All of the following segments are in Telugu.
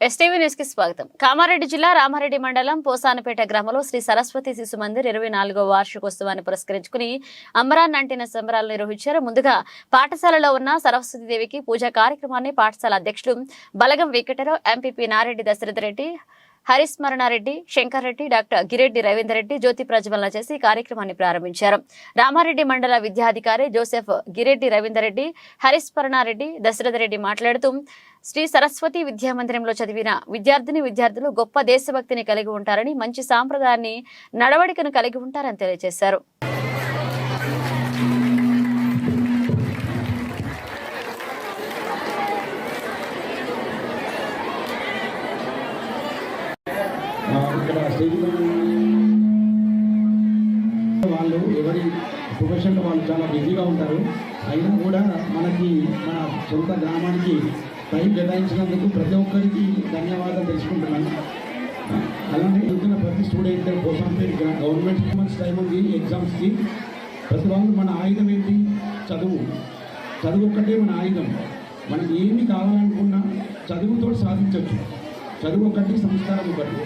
ఎస్టీవీ న్యూస్కి స్వాగతం. కామారెడ్డి జిల్లా రామారెడ్డి మండలం పోసానపేట గ్రామంలో శ్రీ సరస్వతి శిశు మందిర్ ఇరవై నాలుగో వార్షికోత్సవాన్ని పురస్కరించుకుని అమరాన్ అంటిన సంబరాలు నిర్వహించారు. ముందుగా పాఠశాలలో ఉన్న సరస్వతి దేవికి పూజా కార్యక్రమాన్ని పాఠశాల అధ్యక్షుడు బలగం వెంకటరావు ఎంపీపీ నారెడ్డి దశరథ రెడ్డి హరిస్మరణారెడ్డి శంకర్ రెడ్డి డాక్టర్ గిరెడ్డి రవీందర్ రెడ్డి జ్యోతి ప్రజ్వలన చేసి కార్యక్రమాన్ని ప్రారంభించారు. రామారెడ్డి మండల విద్యాధికారి జోసెఫ్ గిరెడ్డి రవీందర్ రెడ్డి హరిస్మరణారెడ్డి దశరథ రెడ్డి మాట్లాడుతూ శ్రీ సరస్వతి విద్యా మందిరంలో చదివిన విద్యార్థిని విద్యార్థులు గొప్ప దేశభక్తిని కలిగి ఉంటారని మంచి సాంప్రదాయాన్ని నడవడికను కలిగి ఉంటారని తెలియజేశారు. వాళ్ళు ఎవరి ప్రొఫెషన్లో వాళ్ళు చాలా బిజీగా ఉంటారు. అయినా కూడా మనకి మన సొంత గ్రామానికి టైం కేటాయించినందుకు ప్రతి ఒక్కరికి ధన్యవాదాలు తెలుసుకుంటున్నాను. ఆ, అలానే చదువుతున్న ప్రతి స్టూడెంట్ కోసం గవర్నమెంట్ మంత్స్ టైం ఉంది ఎగ్జామ్స్కి ప్రతి వాళ్ళు మన ఆయుధం ఏంటి? చదువు. చదువు ఒక్కటే మన ఆయుధం. మనం ఏమి కావాలనుకున్నా చదువుతో సాధించవచ్చు చదువు ఒకటి సంస్కారం ఒకటి.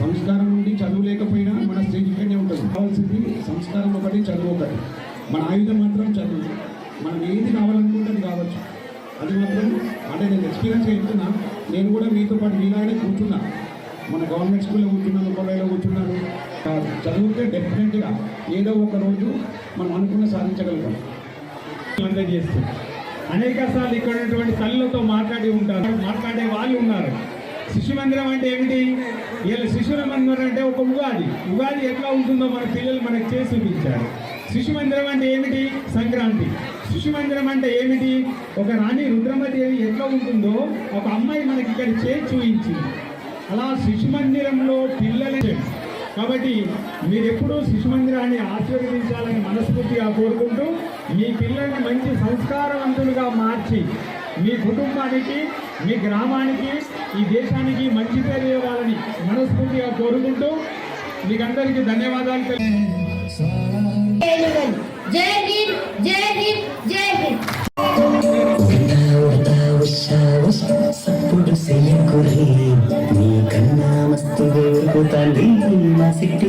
సంస్కారం నుండి చదువు లేకపోయినా మన స్టేజ్ ఇక్కడనే ఉంటుంది. కావాల్సింది సంస్కారం ఒకటి చదువు ఒకటి. మన ఆయుధం మాత్రం చదువు. మనం ఏది కావాలనుకుంటే కావచ్చు. అది మాత్రం అంటే నేను ఎక్స్పీరియన్స్ చెప్తున్నా. నేను కూడా మీతో పాటు మీలాగానే కూర్చున్నా. మన గవర్నమెంట్ స్కూల్లో కూర్చున్నాను ఒకవేళ కూర్చున్నాను కాదు చదివితే డెఫినెట్గా ఏదో ఒక రోజు మనం అనుకున్న సాధించగలుగుతాం. అందజేస్తాం అనేక సార్లు ఇక్కడ ఉన్నటువంటి తల్లులతో మాట్లాడి ఉంటారు. మాట్లాడే వాళ్ళు ఉన్నారు. శిశు మందిరం అంటే ఏమిటి? వీళ్ళ శిశుల మందిరం అంటే ఒక ఉగాది. ఉగాది ఎట్లా ఉంటుందో మన పిల్లలు మనకు చేసి చూపించారు. శిశు మందిరం అంటే ఏమిటి? సంక్రాంతి. శిశు మందిరం అంటే ఏమిటి? ఒక రాణి రుద్రమదేవి ఎట్లా ఉంటుందో ఒక అమ్మాయి మనకి ఇక్కడ చేసి చూపించింది. అలా శిశు మందిరంలో పిల్లలు కాబట్టి మీరెప్పుడూ శిశుమందిరాన్ని శిశు మందిరాన్ని ఆశీర్వదించాలని మనస్ఫూర్తిగా కోరుకుంటూ మీ పిల్లల్ని మంచి సంస్కారవంతులుగా మార్చి మీ కుటుంబానికి మీ గ్రామానికి ఈ దేశానికి మంచి పేరు ఇవ్వాలని మనస్ఫూర్తిగా కోరుకుంటూ మీకు అందరికీ ధన్యవాదాలు జై హింద్ జై హింద్ జై హింద్. సప్పుడు చెయ్యకురి నీ కన్నా మస్తు మా సిట్టి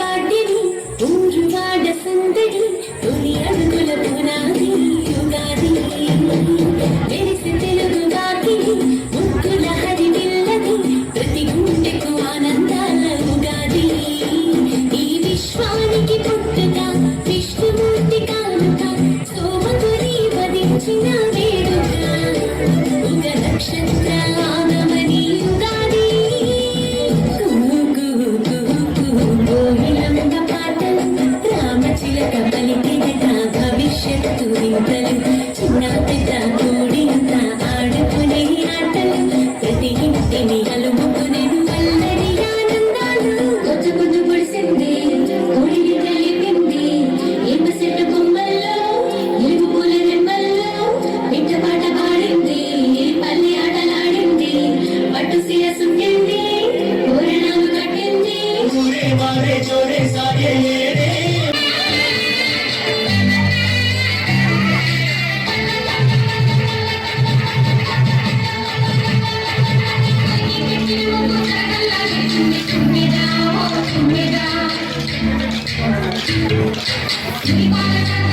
பாட்டினி ஒரு பாட சுந்தரி Everybody.